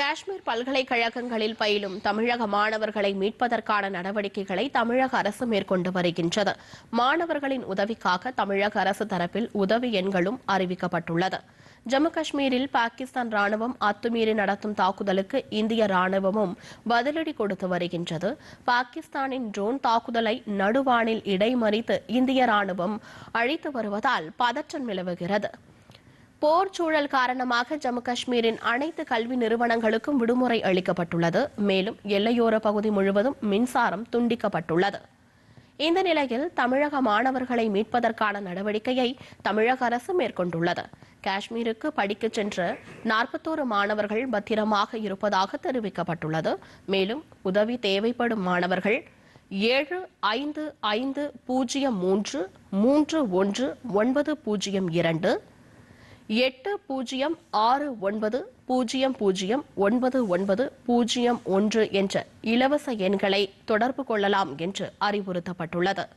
காஷ்மீர் பல்கலைக்கழகங்களில் பயிலும் தமிழக மாணவர்களை மீட்பதற்கான நடவடிக்கைகளை தமிழக அரசு மேற்கொண்டு வருகின்றது. மாணவர்களின் உதவிக்காக தமிழக அரசு தரப்பில் உதவி எண்களும் அறிவிக்கப்பட்டுள்ளது. ஜம்மு காஷ்மீரில் பாகிஸ்தான் ராணுவம் அத்துமீறி நடத்தும் தாக்குதலுக்கு இந்திய ராணுவமும் பதிலடி கொடுத்து வருகின்றது. பாகிஸ்தானின் ட்ரோன் தாக்குதலை நடுவானில் இடைமறித்து இந்திய ராணுவம் அழித்து வருவதால் பதற்றம் நிலவுகிறது. போர் சூழல் காரணமாக ஜம்மு காஷ்மீரின் அனைத்து கல்வி நிறுவனங்களுக்கும் விடுமுறை அளிக்கப்பட்டுள்ளது. மேலும் எல்லையோர பகுதி முழுவதும் மின்சாரம் துண்டிக்கப்பட்டுள்ளது. இந்த நிலையில் தமிழக மாணவர்களை மீட்பதற்கான நடவடிக்கையை தமிழக அரசு மேற்கொண்டுள்ளது. காஷ்மீருக்கு படிக்கச் சென்ற நாற்பத்தோரு மாணவர்கள் பத்திரமாக இருப்பதாக தெரிவிக்கப்பட்டுள்ளது. மேலும் உதவி தேவைப்படும் மாணவர்கள் ஏழு ஐந்து ஐந்து பூஜ்ஜியம் மூன்று மூன்று ஒன்று ஒன்பது பூஜ்ஜியம் இரண்டு எட்டு பூஜ்ஜியம் ஆறு ஒன்பது பூஜ்ஜியம் பூஜ்ஜியம் ஒன்பது ஒன்பது பூஜ்ஜியம் ஒன்று என்ற இலவச எண்களை தொடர்பு கொள்ளலாம் என்று அறிவுறுத்தப்பட்டுள்ளது.